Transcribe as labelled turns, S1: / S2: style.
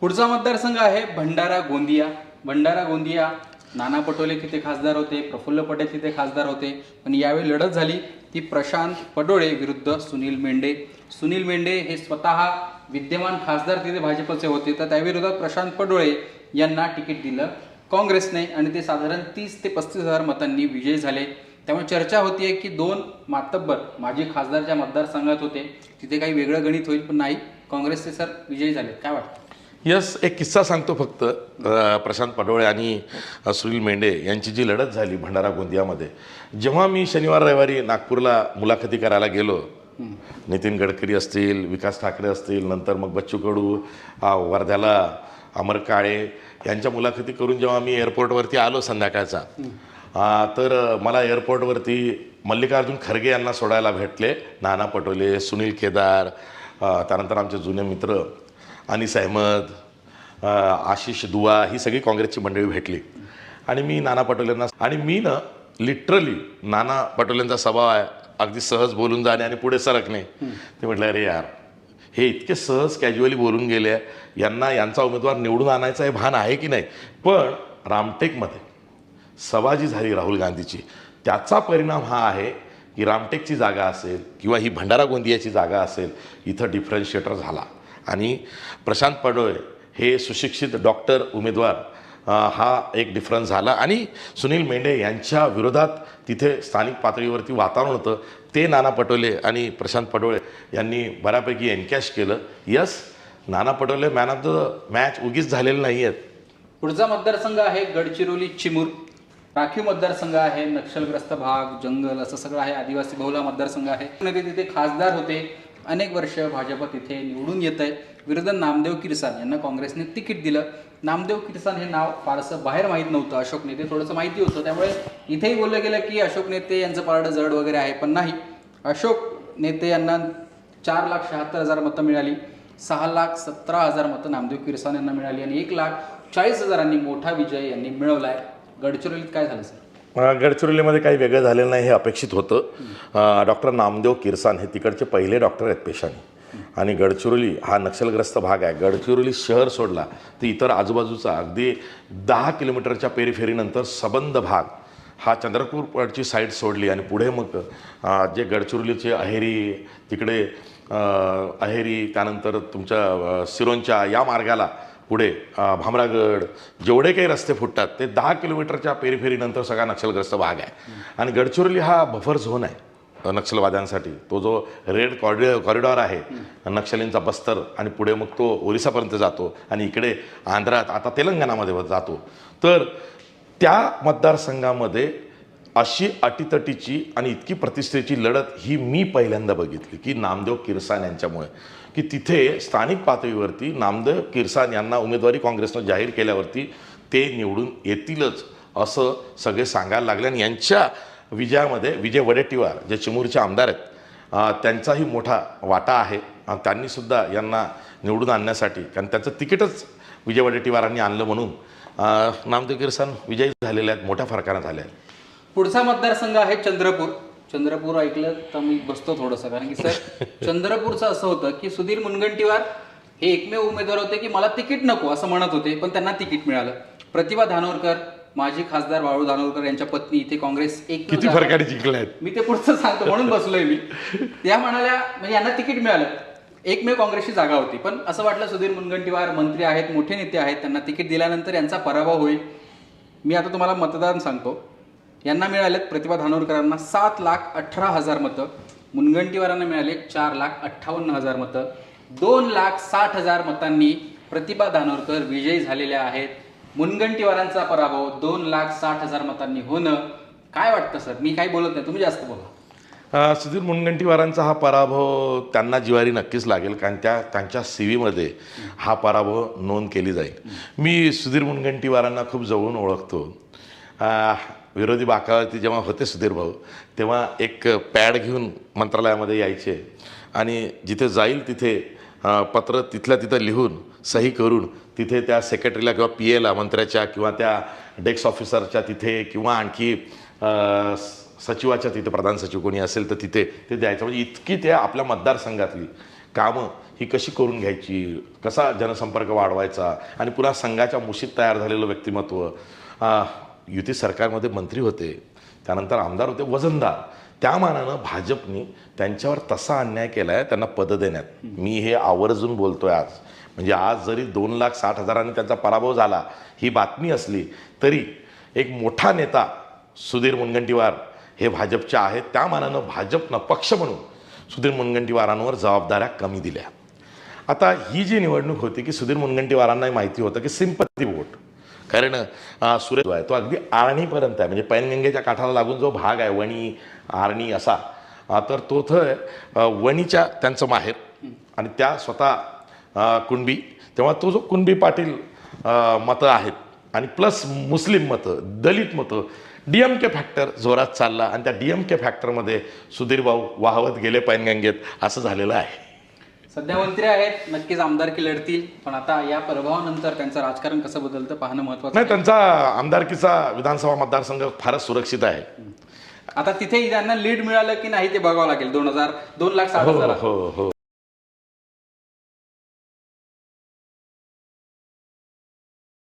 S1: पुढचा मतदारसंघ आहे भंडारा गोंदिया. भंडारा गोंदिया नाना पटोले तिथे खासदार होते प्रफुल्ल पटेल तिथे खासदार होते पण यावेळी लढत झाली ती प्रशांत पडोळे विरुद्ध सुनील मेंढे. सुनील मेंढे हे स्वतः विद्यमान खासदार तिथे भाजपचे होते तर त्याविरोधात प्रशांत पडोळे यांना तिकीट दिलं काँग्रेसने आणि ते साधारण तीस ते पस्तीस हजार मतांनी विजयी झाले. त्यामुळे चर्चा होतीये की दोन मातब्बर माजी खासदार ज्या मतदारसंघात होते तिथे काही वेगळं गणित होईल पण नाही काँग्रेसचे सर विजयी झाले काय वाटतं?
S2: यस एक किस्सा सांगतो फक्त. प्रशांत पाटोळे आणि सुनील मेंढे यांची जी लढत झाली भंडारा गोंदियामध्ये जेव्हा मी शनिवार रविवारी नागपूरला मुलाखती करायला गेलो नितीन गडकरी असतील विकास ठाकरे असतील नंतर मग बच्चू कडू वर्ध्याला अमर काळे यांच्या मुलाखती करून जेव्हा मी एअरपोर्टवरती आलो संध्याकाळचा तर मला एअरपोर्टवरती मल्लिकार्जुन खरगे यांना सोडायला भेटले नाना पटोले सुनील केदार त्यानंतर आमचे जुने मित्र अनिस अहमद आशिष दुआ ही सगळी काँग्रेसची मंडळी भेटली. आणि मी नाना पटोलेंना आणि मी ना लिटरली नाना पटोलेंचा स्वभाव आहे. अगदी सहज बोलून जाणे आणि पुढे सरकणे. ते म्हटलं अरे यार हे इतके सहज कॅज्युअली बोलून गेले यांना यांचा उमेदवार निवडून आणायचा हे भान आहे की नाही? पण रामटेकमध्ये सभा जी झाली राहुल गांधीची. त्याचा परिणाम हा आहे की रामटेकची जागा असेल किंवा ही भंडारा गोंदियाची जागा असेल इथं डिफरन्शिएटर झाला. आणि प्रशांत पडोळे हे सुशिक्षित डॉक्टर उमेदवार हा एक डिफरन्स झाला. आणि सुनील मेंढे यांच्या विरोधात तिथे स्थानिक पातळीवरती वातावरण होतं. ते नाना पटोले आणि प्रशांत पडोळे यांनी बऱ्यापैकी एनकॅश केलं. Yes Nana Patole man of the match उगीच झालेले नाही आहेत
S1: पुढचा मतदारसंघ आहे गडचिरोली चिमूर. राखीव मतदारसंघ आहे नक्षलग्रस्त भाग जंगल असं सगळं आहे. आदिवासी बहुला मतदारसंघ आहे. तिथे खासदार होते. अनेक वर्ष भाजप तिथे निवडून येत आहे विरुद्ध नामदेव किरसान यांना काँग्रेसने तिकीट दिलं. नामदेव किरसान हे नाव फारसं बाहेर माहीत नव्हतं. अशोक नेते थोडंसं माहिती होतं. त्यामुळे इथेही बोललं गेलं की अशोक नेते यांचं पारडं जड वगैरे आहे पण नाही. अशोक नेते यांना चार लाख शहात्तर हजार मतं मिळाली. सहा लाख सतरा हजार मतं नामदेव किरसान यांना मिळाली आणि एक लाख चाळीस हजारांनी मोठा विजय यांनी मिळवला आहे गडचिरोलीत काय झालं सर?
S2: गडचिरोलीमध्ये काही वेगळं झालेलं नाही हे अपेक्षित होतं. डॉक्टर नामदेव किरसान हे तिकडचे पहिले डॉक्टर आहेत पेशाने. आणि गडचिरोली हा नक्षलग्रस्त भाग आहे. गडचिरोली शहर सोडला तर इतर आजूबाजूचा अगदी दहा किलोमीटरच्या पेरीफेरीनंतर सबंध भाग हा चंद्रपूरची साईड सोडली आणि पुढे मग जे गडचिरोलीचे अहेरी तिकडे अहेरी त्यानंतर तुमच्या सिरोंच्या या मार्गाला पुढे भामरागड जेवढे काही रस्ते फुटतात ते दहा किलोमीटरच्या पेरीफेरीनंतर सगळा नक्षलग्रस्त भाग आहे. आणि गडचिरोली हा बफर झोन आहे नक्षलवाद्यांसाठी. तो जो रेड कॉरिडॉर कॉरिडॉर आहे नक्षलींचा बस्तर आणि पुढे मग तो ओरिसापर्यंत जातो आणि इकडे आंध्रात आता तेलंगणामध्ये जातो. तर त्या मतदारसंघामध्ये अशी अटीतटीची आणि इतकी प्रतिष्ठेची लढत ही मी पहिल्यांदा बघितली की नामदेव किरसान यांच्यामुळे. की तिथे स्थानिक पातळीवरती नामदेव किरसान यांना उमेदवारी काँग्रेसनं जाहीर केल्यावरती ते निवडून येतीलच असं सगळे सांगायला लागले. आणि यांच्या विजयामध्ये विजय वडेट्टीवार जे चिमूरचे आमदार आहेत त्यांचाही मोठा वाटा आहे. आणि त्यांनीसुद्धा यांना निवडून आणण्यासाठी कारण त्यांचं तिकीटच विजय वडेट्टीवारांनी आणलं म्हणून नामदेव किरसान विजयी झालेले आहेत मोठ्या फरकानं झाले आहेत.
S1: पुढचा मतदारसंघ आहे चंद्रपूर. चंद्रपूर ऐकलं तर मी बसतो थोडंसं कारण की सर चंद्रपूरचं असं होतं की सुधीर मुनगंटीवार हे एकमेव उमेदवार होते की मला तिकीट नको असं म्हणत होते पण त्यांना तिकीट मिळालं. प्रतिभा धानोरकर माजी खासदार बाळू धानोरकर यांच्या पत्नी इथे काँग्रेस एक
S2: किती फरकाने जिंकले आहेत
S1: मी ते पुढचं सांगतो म्हणून बसलोय मी. त्या म्हणाल्या म्हणजे यांना तिकीट मिळालं. एकमेव काँग्रेसची जागा होती पण असं वाटलं सुधीर मुनगंटीवार मंत्री आहेत मोठे नेते आहेत त्यांना तिकीट दिल्यानंतर यांचा पराभव होईल. मी आता तुम्हाला मतदान सांगतो. यांना मिळालेत प्रतिभा धानोरकरांना सात लाख अठरा हजार मतं मुनगंटीवारांना मिळाले चार लाख अठ्ठावन्न हजार मतं. दोन लाख साठ हजार मतांनी प्रतिभा धानोरकर विजयी झालेल्या आहेत. मुनगंटीवारांचा पराभव दोन लाख साठ हजार मतांनी होणं काय वाटतं सर? मी काही बोलत नाही तुम्ही जास्त बोला.
S2: अ, सुधीर मुनगंटीवारांचा हा पराभव त्यांना जिवारी नक्कीच लागेल कारण त्या त्यांच्या सी व्हीमध्ये हा पराभव नोंद केली जाईल. मी सुधीर मुनगंटीवारांना खूप जवळून ओळखतो. अ, विरोधी बाकावरती जेव्हा होते सुधीर भाऊ तेव्हा एक पॅड घेऊन मंत्रालयामध्ये यायचे. आणि जिथे जाईल तिथे पत्र तिथल्या तिथं लिहून सही करून तिथे त्या सेक्रेटरीला किंवा पी एला मंत्र्याच्या किंवा त्या डेस्क ऑफिसरच्या तिथे किंवा आणखी स- सचिवाच्या तिथे प्रधान सचिव कोणी असेल तर तिथे ते द्यायचं. म्हणजे इतकी त्या आपल्या मतदारसंघातली कामं ही कशी करून घ्यायची? कसा जनसंपर्क वाढवायचा? आणि पुन्हा संघाच्या मुशीत तयार झालेलं व्यक्तिमत्व युती सरकारमध्ये मंत्री होते त्यानंतर आमदार होते वजनदार. त्या मानानं भाजपनी त्यांच्यावर तसा अन्याय केला आहे त्यांना पदं देण्यात. मी हे आवर्जून बोलतोय आज. म्हणजे आज जरी दोन लाख साठ हजारांनी त्यांचा पराभव झाला ही बातमी असली तरी एक मोठा नेता सुधीर मुनगंटीवार हे भाजपचे आहेत. त्या मानानं भाजपनं पक्ष म्हणून सुधीर मुनगंटीवारांवर जबाबदाऱ्या कमी दिल्या. आता ही जी निवडणूक होती की सुधीर मुनगंटीवारांनाही माहिती होतं की सिंपती वोट. कारण सूर्य जो आहे तो अगदी आर्णीपर्यंत आहे. म्हणजे पैनगंगेच्या काठाला लागून जो भाग आहे वणी आरणी असा तर तो थंय वणीच्या त्यांचं माहेर. आणि त्या स्वतः कुणबी. तेव्हा तो जो कुणबी पाटील मतं आहेत. आणि प्लस मुस्लिम मतं दलित मतं डी एम के फॅक्टर जोरात चालला. आणि त्या डी एम के फॅक्टरमध्ये सुधीर भाऊ वाहवत गेले पैनगंगेत. असं झालेलं आहे.
S1: सध्या मंत्री आहेत नक्कीच आमदारकी लढतील पण आता या प्रभावानंतर त्यांचं राजकारण कसं बदलतं पाहणं महत्वाचं
S2: नाही. त्यांचा आमदारकीचा विधानसभा मतदारसंघ फारच सुरक्षित आहे.
S1: आता तिथे त्यांना लीड मिळालं की नाही ते बघावं लागेल दोन हजार दोन लाख साठ
S2: हो
S1: हजार.
S2: हो हो.